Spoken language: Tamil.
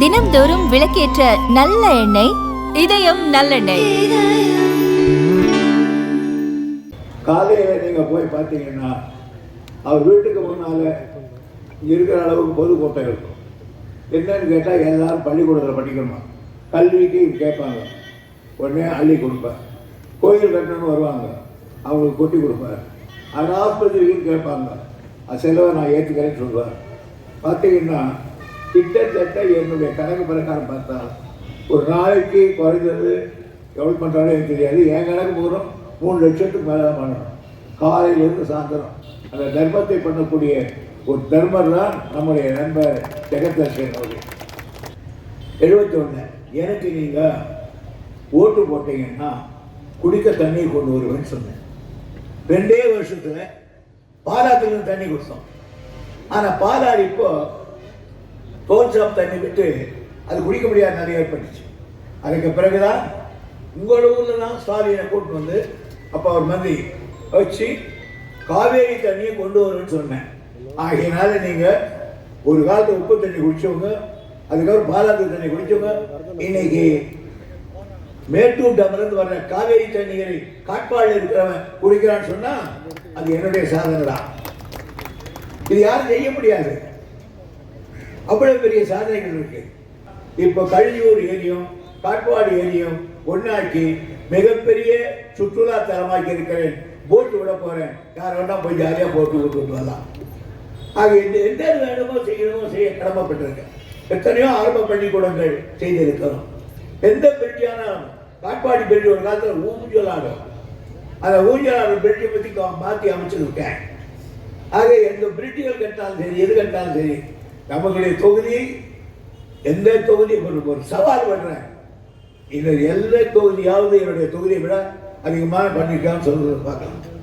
தினம்தோறும் விளக்கேற்ற நல்ல எண்ணெய் இதயம் நல்லெண்ணெய். காலையில் நீங்கள் போய் பார்த்தீங்கன்னா அவர் வீட்டுக்கு முன்னால் இருக்கிற அளவுக்கு பொதுக்கூட்டம் இருக்கும். என்னன்னு கேட்டால் எல்லாரும் பள்ளிக்கூடத்தில் படிக்கணுமா? கல்விக்கு கேட்பாங்க. உடனே அள்ளி கொடுப்பேன் கோயில் கட்டணும்னு வருவாங்க. அவங்களுக்கு கொட்டி கொடுப்பேன் அது ஆஸ்பத்திரிக்கும் கேட்பாங்க. அது செலவை நான் ஏற்றுக்கிறேன்னு சொல்லுவேன் பார்த்தீங்கன்னா கிட்டத்தட்ட என்னுடைய கணக்கு பிரகாரம் பார்த்தா ஒரு நாளைக்கு குறைஞ்சது எவ்வளோ பண்ணுறாலும் எனக்கு தெரியாது. என் கணக்கு போகிறோம் மூணு லட்சத்துக்கு மேலே தான் பண்ணணும். காலையிலேருந்து சாயந்தரம். அந்த தர்மத்தை பண்ணக்கூடிய ஒரு தர்மர் தான் நம்முடைய நண்பர் ஜெகதர்ஷன் அவர்கள். எழுபத்தி ஒன்று எனக்கு நீங்கள் ஓட்டு போட்டீங்கன்னா குடிக்க தண்ணி கொண்டு வருவேன்னு சொன்னேன். ரெண்டே வருஷத்தில் பாலாத்துலேருந்து தண்ணி கொடுத்தோம் ஆனால் பாலாறு இப்போ தோல் ஷாப் தண்ணி விட்டு அது குடிக்க முடியாத நிறைய ஏற்பட்டுச்சு. அதுக்கு பிறகுதான் உங்கள் ஊரில் தான் ஸ்டாலினை கூட்டு வந்து அப்போ அவர் மந்தி வச்சு காவேரி தண்ணியை கொண்டு வரும்னு சொன்னேன். ஆகையினால நீங்கள் ஒரு காலத்தில் உப்பு தண்ணி குடிச்சவங்க அதுக்கப்புறம் பாலாத்து தண்ணி குடிச்சவங்க இன்னைக்கு மேட்டூர் டம்லேருந்து வர்ற காவேரி தண்ணீரை காட்பாடில் இருக்கிறவன் குடிக்கிறான்னு சொன்னால் அது என்னுடைய சாதனை தான் இது யாரும் செய்ய முடியாது. அவ்வளவு பெரிய சாதனைகள் இருக்கு. இப்போ கழியூர் ஏரியும் காட்பாடு ஏரியும் ஒன்னாக்கி மிகப்பெரிய சுற்றுலா தலமாக்கி இருக்கிறேன். போட்டு விட போறேன். யார் வேணா போய் ஜாலியாக போட்டு விட்டு வரலாம். ஆக இந்த எந்த வேணுமோ செய்யணுமோ செய்ய கடமைப்பட்டிருக்கேன். எத்தனையோ ஆரம்ப பள்ளிக்கூடங்கள் செய்திருக்கிறோம். எந்த பிரிட்ஜானாலும் காட்பாடி பிரிட்ஜ் ஒரு காலத்தில் ஊஞ்சலாடும் அந்த ஊஞ்சலாடும் பிரிட்ஜை பற்றி மாற்றி அமைச்சிருக்கேன் ஆக எந்த பிரிட்டிஷர் கட்டாலும் சரி எது கட்டாலும் சரி நம்மளுடைய தொகுதி எந்த தொகுதி ஒரு ஒரு சவால் பண்ணுறேன் இந்த எந்த தொகுதியாவது என்னுடைய தொகுதியை விட அதிகமாக பண்ணிருக்கான்னு சொல்றது பார்க்கலாம்.